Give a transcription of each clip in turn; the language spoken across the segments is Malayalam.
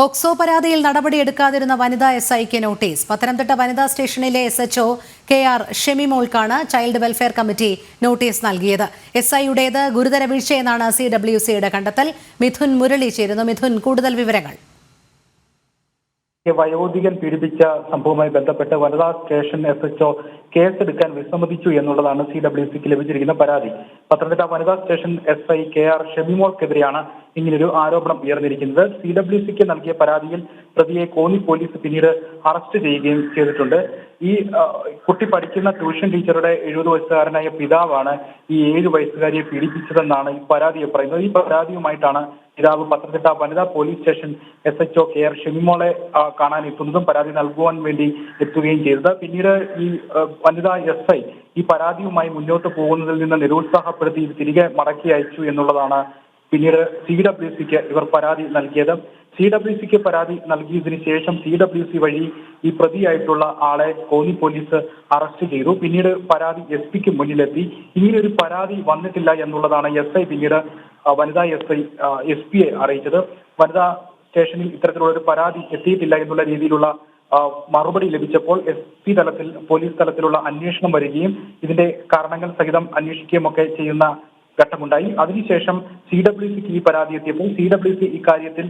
പോക്സോ പരാതിയിൽ നടപടിയെടുക്കാതിരുന്ന വനിതാ എസ് ഐക്ക് നോട്ടീസ്. പത്തനംതിട്ട വനിതാ സ്റ്റേഷനിലെ S H O K R ഷെമിമോൾക്കാണ് child welfare committee notice നൽകിയത്. എസ് ഐയുടേത് ഗുരുതര വീഴ്ചയെന്നാണ് സി ഡബ്ല്യു സിയുടെ കണ്ടെത്തൽ. മിഥുൻ മുരളി ചേരുന്നു. മിഥുൻ കൂടുതൽ വിവരങ്ങൾ. വയോധികൻ പീഡിപ്പിച്ച സംഭവവുമായി ബന്ധപ്പെട്ട് വനിതാ സ്റ്റേഷൻ എസ് എച്ച്ഒ കേസെടുക്കാൻ വിസമ്മതിച്ചു എന്നുള്ളതാണ് സി ഡബ്ല്യു സിക്ക് ലഭിച്ചിരിക്കുന്ന പരാതി. പത്തനംതിട്ട വനിതാ station S I K R ഷെമിമോൾക്കെതിരെയാണ് ഇങ്ങനൊരു ആരോപണം ഉയർന്നിരിക്കുന്നത്. സി ഡബ്ല്യു സിക്ക് നൽകിയ പരാതിയിൽ പ്രതിയെ കോന്നി പോലീസ് പിന്നീട് അറസ്റ്റ് ചെയ്യുകയും ചെയ്തിട്ടുണ്ട്. ഈ കുട്ടി പഠിക്കുന്ന ട്യൂഷൻ ടീച്ചറുടെ എഴുപത് വയസ്സുകാരനായ പിതാവാണ് ഈ ഏഴ് വയസ്സുകാരിയെ പീഡിപ്പിച്ചതെന്നാണ് ഈ പരാതിയെ പറയുന്നത്. ഈ പരാതിയുമായിട്ടാണ് പിതാവ് പത്തനംതിട്ട വനിതാ police station S H O K R ഷെമിമോളെ കാണാൻ എത്തുന്നതും പരാതി നൽകുവാൻ വേണ്ടി എത്തുകയും ചെയ്തത്. പിന്നീട് ഈ വനിതാ എസ് ഐ ഈ പരാതിയുമായി മുന്നോട്ട് പോകുന്നതിൽ നിന്ന് നിരുത്സാഹപ്പെടുത്തി തിരികെ മടക്കി അയച്ചു എന്നുള്ളതാണ് പിന്നീട് സി ഡബ്ല്യു സിക്ക് ഇവർ പരാതി നൽകിയത്. സി ഡബ്ല്യു സിക്ക് പരാതി നൽകിയതിനു ശേഷം സി ഡബ്ല്യു സി വഴി ഈ പ്രതിയായിട്ടുള്ള ആളെ കോന്നി പോലീസ് അറസ്റ്റ് ചെയ്തു. പിന്നീട് പരാതി എസ് പിക്ക് മുന്നിലെത്തി. ഇങ്ങനെ ഒരു പരാതി വന്നിട്ടില്ല എന്നുള്ളതാണ് എസ് ഐ പിന്നീട് വനിതാ എസ് ഐ എസ് പിയെ അറിയിച്ചത്. വനിതാ സ്റ്റേഷനിൽ ഇത്തരത്തിലുള്ള ഒരു പരാതി എത്തിയിട്ടില്ല എന്നുള്ള രീതിയിലുള്ള മറുപടി ലഭിച്ചപ്പോൾ എസ് പി തലത്തിൽ പോലീസ് തലത്തിലുള്ള അന്വേഷണം വരികയും ഇതിന്റെ കാരണങ്ങൾ സഹിതം അന്വേഷിക്കുകയും ഒക്കെ ചെയ്യുന്ന ഘട്ടമുണ്ടായി. അതിനുശേഷം സി ഡബ്ല്യു സിക്ക് ഈ പരാതി എത്തിയപ്പോൾ സി ഡബ്ല്യു സി ഇക്കാര്യത്തിൽ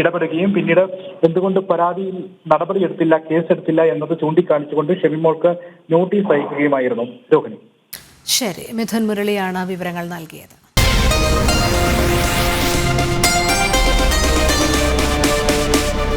ഇടപെടുകയും പിന്നീട് എന്തുകൊണ്ട് പരാതിയിൽ നടപടിയെടുത്തില്ല കേസെടുത്തില്ല എന്നത് ചൂണ്ടിക്കാണിച്ചുകൊണ്ട് ഷെമിമോൾക്ക് നോട്ടീസ് അയക്കുകയുമായിരുന്നു രോഹിണി. ശരി മിഥുൻ മുരളിയാണ് വിവരങ്ങൾ നൽകിയത്.